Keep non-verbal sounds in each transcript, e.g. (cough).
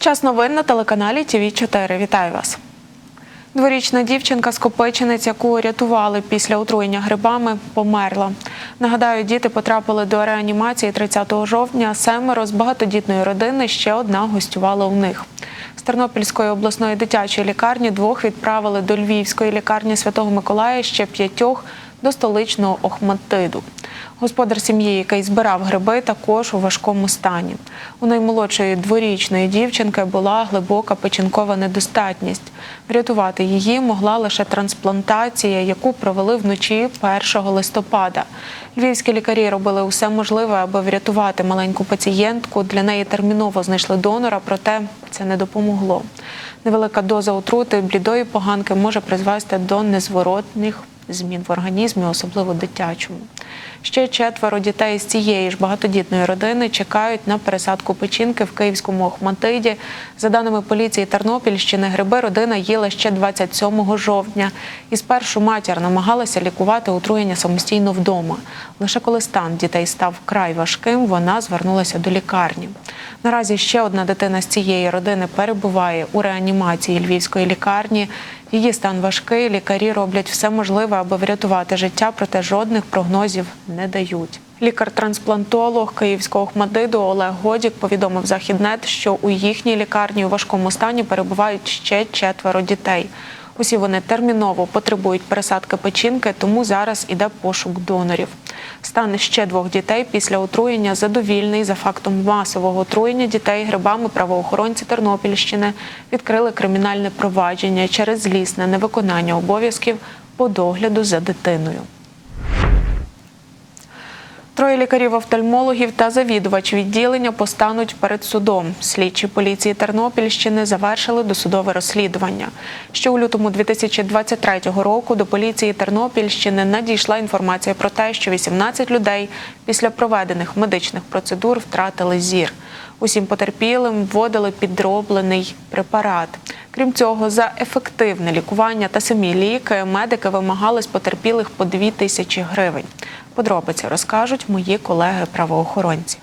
Час новин на телеканалі ТВ 4 Вітаю вас. Дворічна дівчинка з Копичинець, яку рятували після отруєння грибами, померла. Нагадаю, діти потрапили до реанімації 30 жовтня. Семеро з багатодітної родини ще одна гостювала у них. З Тернопільської обласної дитячої лікарні двох відправили до Львівської лікарні Святого Миколая, ще п'ятьох до столичного Охматиду. Господар сім'ї, який збирав гриби, також у важкому стані. У наймолодшої дворічної дівчинки була глибока печінкова недостатність. Врятувати її могла лише трансплантація, яку провели вночі 1 листопада. Львівські лікарі робили усе можливе, аби врятувати маленьку пацієнтку. Для неї терміново знайшли донора, проте це не допомогло. Невелика доза отрути блідої поганки може призвести до незворотних змін в організмі, особливо дитячому. Ще четверо дітей з цієї ж багатодітної родини чекають на пересадку печінки в київському Охматиді. За даними поліції Тернопільщини, гриби родина їла ще 27 жовтня. І спершу матір намагалася лікувати отруєння самостійно вдома. Лише коли стан дітей став вкрай важким, вона звернулася до лікарні. Наразі ще одна дитина з цієї родини перебуває у реанімації львівської лікарні. Її стан важкий. Лікарі роблять все можливе, аби врятувати життя, проте жодних прогнозів не дають. Лікар-трансплантолог Київського Охмадиду Олег Годік повідомив Західнет, що у їхній лікарні у важкому стані перебувають ще четверо дітей. Усі вони терміново потребують пересадки печінки, тому зараз іде пошук донорів. Стан ще двох дітей після отруєння задовільний. За фактом масового отруєння дітей грибами правоохоронці Тернопільщини відкрили кримінальне провадження через злісне невиконання обов'язків по догляду за дитиною. Троє лікарів-офтальмологів та завідувач відділення постануть перед судом. Слідчі поліції Тернопільщини завершили досудове розслідування. Ще у лютому 2023 року до поліції Тернопільщини надійшла інформація про те, що 18 людей після проведених медичних процедур втратили зір. Усім потерпілим вводили підроблений препарат. Крім цього, за ефективне лікування та самі ліки медики вимагали з потерпілих по 2 тисячі гривень. Подробиці розкажуть мої колеги-правоохоронці.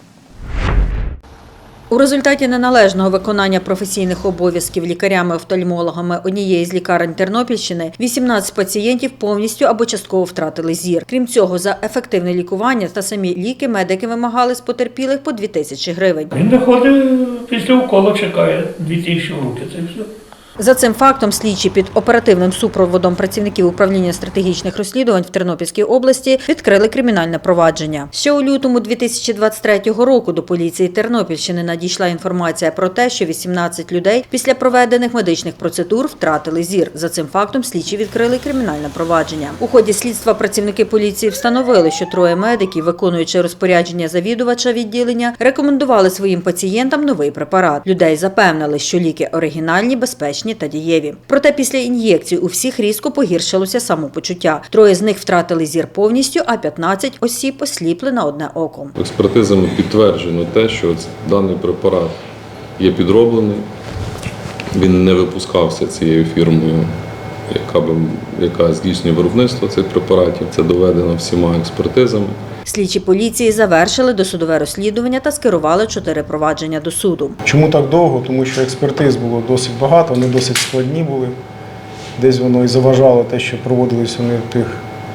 У результаті неналежного виконання професійних обов'язків лікарями-офтальмологами однієї з лікарень Тернопільщини 18 пацієнтів повністю або частково втратили зір. Крім цього, за ефективне лікування та самі ліки медики вимагали з потерпілих по 2 тисячі гривень. Він виходить після уколу, чекає 2000 в руки. Це все. За цим фактом слідчі під оперативним супроводом працівників управління стратегічних розслідувань в Тернопільській області відкрили кримінальне провадження. Ще у лютому 2023 року до поліції Тернопільщини надійшла інформація про те, що 18 людей після проведених медичних процедур втратили зір. За цим фактом слідчі відкрили кримінальне провадження. У ході слідства працівники поліції встановили, що троє медиків, виконуючи розпорядження завідувача відділення, рекомендували своїм пацієнтам новий препарат. Людей запевнили, що ліки оригінальні, безпечні та дієві. Проте після ін'єкцій у всіх різко погіршилося самопочуття. Троє з них втратили зір повністю, а 15 осіб осліпли на одне око. Експертизами підтверджено те, що даний препарат є підроблений, він не випускався цією фірмою, яка, би, яка здійснює виробництво цих препаратів. Це доведено всіма експертизами. Слідчі поліції завершили досудове розслідування та скерували чотири провадження до суду. Чому так довго? Тому що експертиз було досить багато, вони досить складні були. Десь воно і заважало те, що проводились вони в тих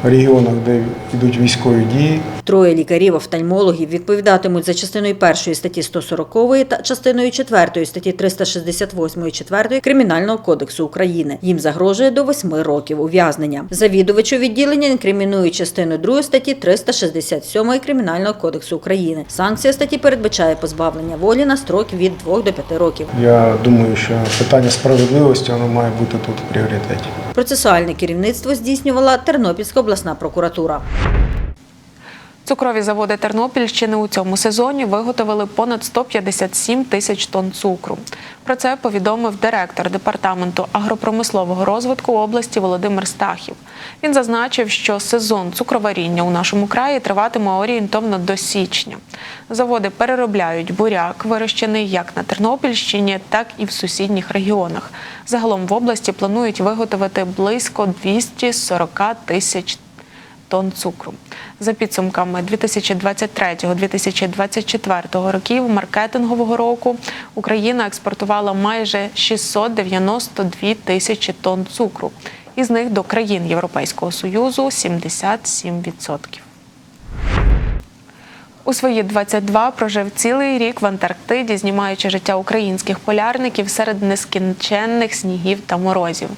регіонах, де йдуть військові дії. Троє лікарів-офтальмологів відповідатимуть за частиною першої статті 140 та частиною 4 статті 368 4 Кримінального кодексу України. Їм загрожує до 8 років ув'язнення. Завідувачу відділення інкримінують частину 2 статті 367 Кримінального кодексу України. Санкція статті передбачає позбавлення волі на строк від 2 до 5 років. Я думаю, що питання справедливості воно має бути тут в пріоритеті. Процесуальне керівництво здійснювала Тернопільська обласна прокуратура. Цукрові заводи Тернопільщини у цьому сезоні виготовили понад 157 тисяч тонн цукру. Про це повідомив директор департаменту агропромислового розвитку області Володимир Стахів. Він зазначив, що сезон цукроваріння у нашому краї триватиме орієнтовно до січня. Заводи переробляють буряк, вирощений як на Тернопільщині, так і в сусідніх регіонах. Загалом в області планують виготовити близько 240 тисяч тонн цукру. За підсумками 2023-2024 років маркетингового року Україна експортувала майже 692 тисячі тонн цукру. Із них до країн Європейського Союзу 77%. У свої 22 прожив цілий рік в Антарктиді, знімаючи життя українських полярників серед нескінченних снігів та морозів.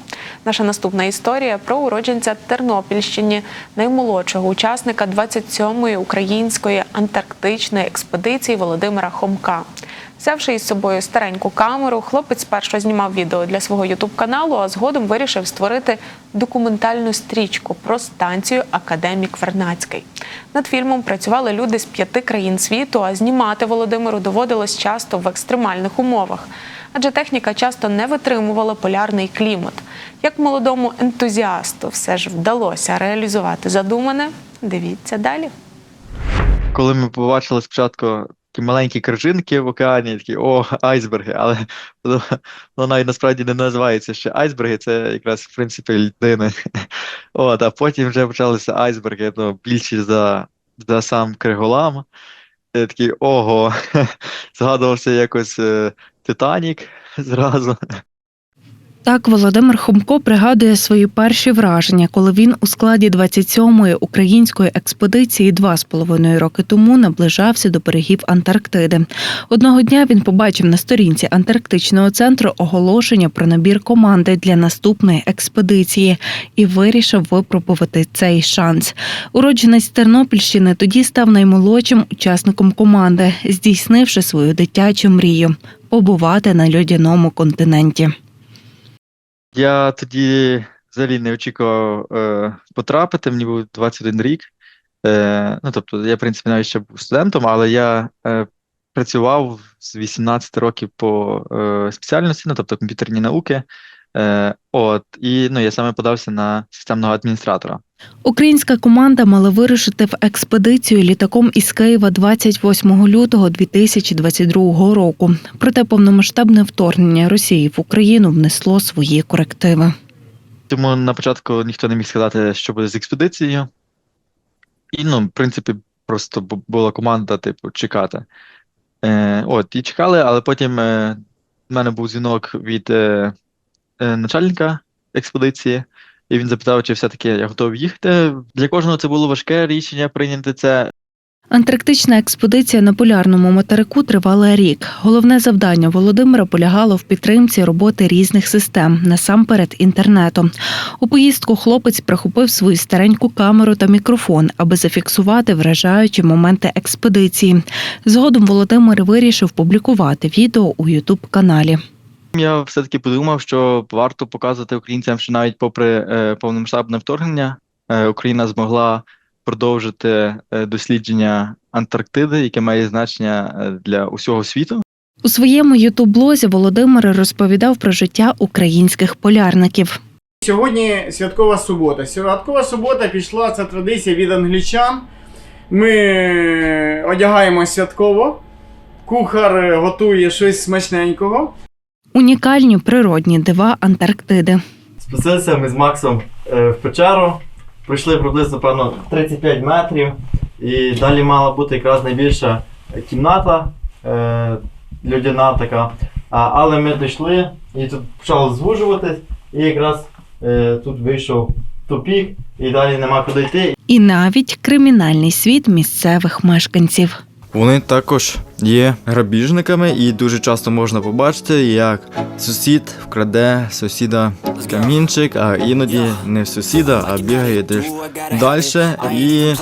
Наша наступна історія про уродженця Тернопільщині, наймолодшого учасника 27-ї української антарктичної експедиції Володимира Хомка. Взявши із собою стареньку камеру, хлопець спершу знімав відео для свого ютуб-каналу, а згодом вирішив створити документальну стрічку про станцію Академік Вернацький. Над фільмом працювали люди з п'яти країн світу, а знімати Володимиру доводилось часто в екстремальних умовах. Адже техніка часто не витримувала полярний клімат. Як молодому ентузіасту все ж вдалося реалізувати задумане, дивіться далі. коли ми побачили спочатку такі маленькі крижинки в океані, такі о, айсберги, але воно навіть насправді не називається ще айсберги, це якраз в принципі льдини. (laughs) От, а потім вже почалися айсберги, ну, більші за, за сам Криголам. Я такий ого, (laughs) згадувався якось е, Титанік (laughs) зразу. Так Володимир Хомко пригадує свої перші враження, коли він у складі 27-ї української експедиції два з половиною роки тому наближався до берегів Антарктиди. Одного дня він побачив на сторінці Антарктичного центру оголошення про набір команди для наступної експедиції і вирішив випробувати цей шанс. Уродженець Тернопільщини тоді став наймолодшим учасником команди, здійснивши свою дитячу мрію побувати на льодяному континенті. Я тоді взагалі не очікував е, потрапити, мені був 21 рік. Е, ну, тобто, я, в принципі, навіть ще був студентом, але я е, працював з 18 років по е, спеціальності, ну, тобто комп'ютерні науки. Е, от, і ну, я саме подався на системного адміністратора. Українська команда мала вирушити в експедицію літаком із Києва 28 лютого 2022 року. Проте повномасштабне вторгнення Росії в Україну внесло свої корективи. Тому на початку ніхто не міг сказати, що буде з експедицією. І, ну, в принципі, просто була команда, типу, чекати. Е, от, і чекали, але потім е, в мене був дзвінок від е, начальника експедиції, і він запитав, чи все-таки я готовий їхати. Для кожного це було важке рішення прийняти це. Антарктична експедиція на полярному материку тривала рік. Головне завдання Володимира полягало в підтримці роботи різних систем, насамперед інтернету. У поїздку хлопець прихопив свою стареньку камеру та мікрофон, аби зафіксувати вражаючі моменти експедиції. Згодом Володимир вирішив публікувати відео у Ютуб каналі. Я все-таки подумав, що варто показувати українцям, що навіть попри е, повномасштабне вторгнення, е, Україна змогла продовжити е, дослідження Антарктиди, яке має значення е, для усього світу. У своєму ютуб-блозі Володимир розповідав про життя українських полярників. Сьогодні святкова субота. Святкова субота пішла ця традиція від англічан. Ми одягаємось святково. Кухар готує щось смачненького. Унікальні природні дива Антарктиди. Спустилися ми з Максом е, в печеру, пройшли приблизно певно 35 метрів, і далі мала бути якраз найбільша кімната е, людяна така. Але ми дійшли і тут почало звужуватись, і якраз е, тут вийшов тупік, і далі нема куди йти. І навіть кримінальний світ місцевих мешканців. Вони також є грабіжниками, і дуже часто можна побачити, як сусід вкраде сусіда камінчик, а іноді не в сусіда, а бігає десь далі і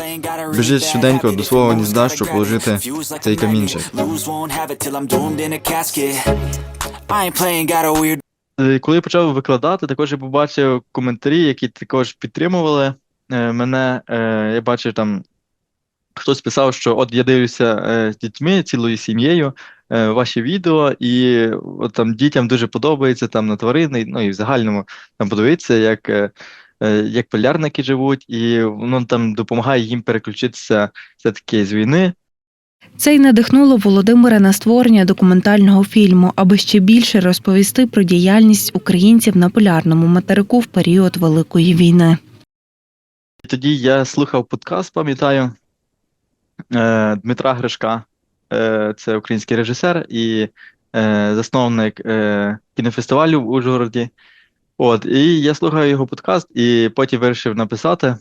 біжить швиденько до свого гнізда, щоб положити цей камінчик. Е, Коли я почав викладати, також я побачив коментарі, які також підтримували е, мене. Е, Я бачив там, хтось писав, що от я дивлюся е, з дітьми, цілою сім'єю, е, ваші відео, і от там дітям дуже подобається там на тварини, ну і в загальному там подивитися, як, е, як полярники живуть, і воно там допомагає їм переключитися все-таки з війни Це й надихнуло Володимира на створення документального фільму, аби ще більше розповісти про діяльність українців на полярному материку в період Великої війни. Тоді я слухав подкаст, пам'ятаю, Дмитра Гришка. Е, це український режисер і е, засновник е, кінофестивалю в Ужгороді. От, і я слухаю його подкаст, і потім вирішив написати,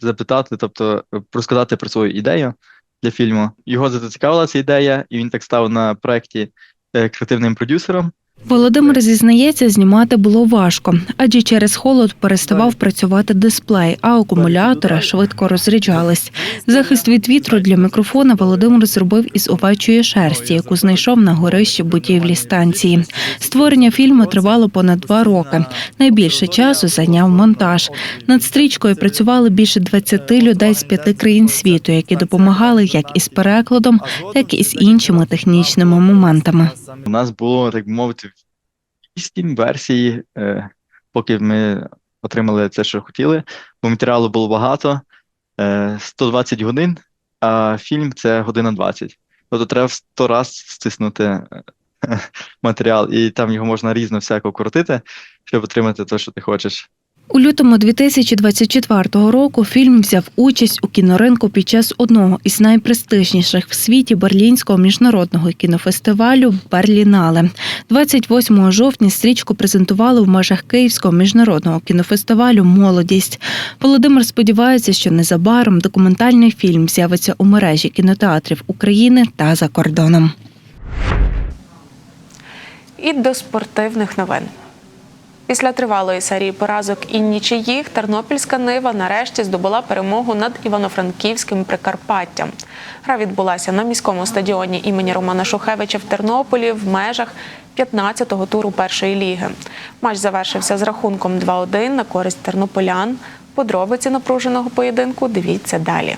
запитати, тобто розказати про свою ідею для фільму. Його зацікавила ця ідея, і він так став на проєкті е, креативним продюсером. Володимир зізнається, знімати було важко, адже через холод переставав працювати дисплей, а акумулятори швидко розряджались. Захист від вітру для мікрофона Володимир зробив із овечої шерсті, яку знайшов на горищі будівлі станції. Створення фільму тривало понад два роки. Найбільше часу зайняв монтаж. Над стрічкою працювали більше 20 людей з п'яти країн світу, які допомагали як із перекладом, так і з іншими технічними моментами. У нас було, так мовити, вісім версії, е, поки ми отримали це, що хотіли, бо матеріалу було багато, е, 120 годин, а фільм це година 20. Тобто треба в 100 раз стиснути е, (laughs) матеріал, і там його можна різно всяко крутити, щоб отримати те, що ти хочеш. У лютому 2024 року фільм взяв участь у кіноринку під час одного із найпрестижніших в світі Берлінського міжнародного кінофестивалю Берлінале. 28 жовтня стрічку презентували в межах Київського міжнародного кінофестивалю Молодість. Володимир сподівається, що незабаром документальний фільм з'явиться у мережі кінотеатрів України та за кордоном. І до спортивних новин. Після тривалої серії поразок і нічиїх Тернопільська Нива нарешті здобула перемогу над Івано-Франківським Прикарпаттям. Гра відбулася на міському стадіоні імені Романа Шухевича в Тернополі в межах 15-го туру першої ліги. Матч завершився з рахунком 2-1 на користь тернополян. Подробиці напруженого поєдинку дивіться далі.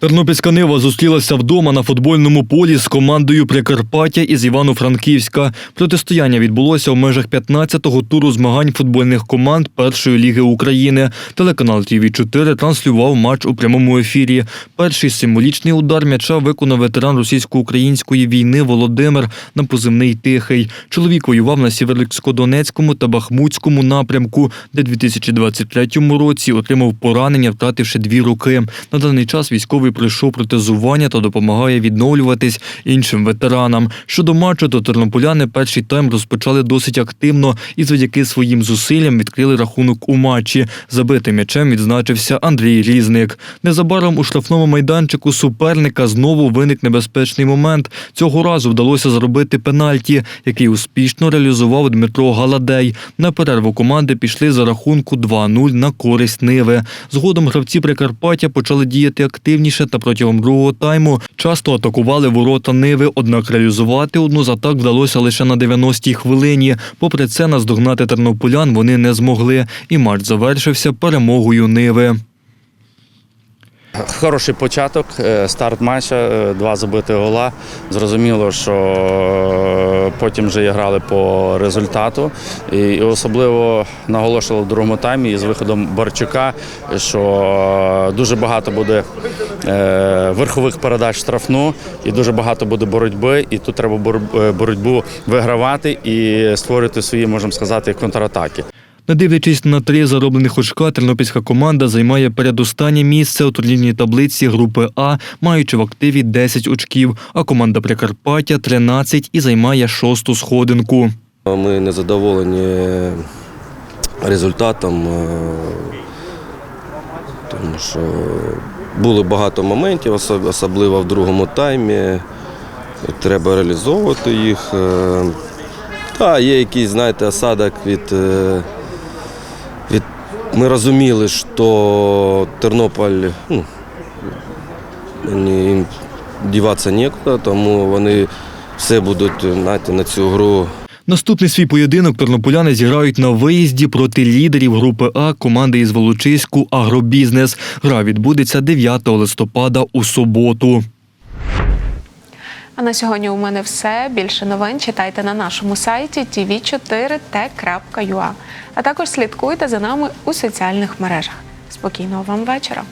Тернопільська Нива зустрілася вдома на футбольному полі з командою Прикарпаття із Івано-Франківська. Протистояння відбулося в межах 15-го туру змагань футбольних команд Першої ліги України. Телеканал тв 4 транслював матч у прямому ефірі. Перший символічний удар м'яча виконав ветеран російсько-української війни Володимир на позивний Тихий. Чоловік воював на Сєвєродонецькому та Бахмутському напрямку, де 2023 році отримав поранення, втративши дві руки. На даний час військовий пройшов протезування та допомагає відновлюватись іншим ветеранам. Щодо матчу, то тернополяни перший тайм розпочали досить активно і завдяки своїм зусиллям відкрили рахунок у матчі. Забитим м'ячем відзначився Андрій Різник. Незабаром у штрафному майданчику суперника знову виник небезпечний момент. Цього разу вдалося зробити пенальті, який успішно реалізував Дмитро Галадей. На перерву команди пішли за рахунку 2-0 на користь Ниви. Згодом гравці Прикарпаття почали діяти активніше та протягом другого тайму часто атакували ворота Ниви, однак реалізувати одну з атак вдалося лише на 90-й хвилині. Попри це, наздогнати тернополян вони не змогли, і матч завершився перемогою Ниви. Хороший початок, е, старт матча, е, два забити гола. Зрозуміло, що е, потім вже грали по результату. І особливо наголошували в другому таймі із виходом Барчука, що дуже багато буде верхових передач штрафну і дуже багато буде боротьби. І тут треба е, боротьбу вигравати і створювати свої, можемо сказати, контратаки. Не дивлячись на три зароблених очка, тернопільська команда займає передостаннє місце у турнірній таблиці групи А, маючи в активі 10 очків, а команда Прикарпаття 13 і займає шосту сходинку. Ми не задоволені результатом, е, тому що було багато моментів, особливо в другому таймі. Треба реалізовувати їх. Е, Та, є якийсь, знаєте, осадок від. е, від... Ми розуміли, що Тернополь, ну, їм діватися нікуди, тому вони все будуть знаєте, на цю гру Наступний свій поєдинок тернополяни зіграють на виїзді проти лідерів групи А команди із Волочиську Агробізнес. Гра відбудеться 9 листопада у суботу. А на сьогодні у мене все. Більше новин читайте на нашому сайті tv4t.ua. А також слідкуйте за нами у соціальних мережах. Спокійного вам вечора!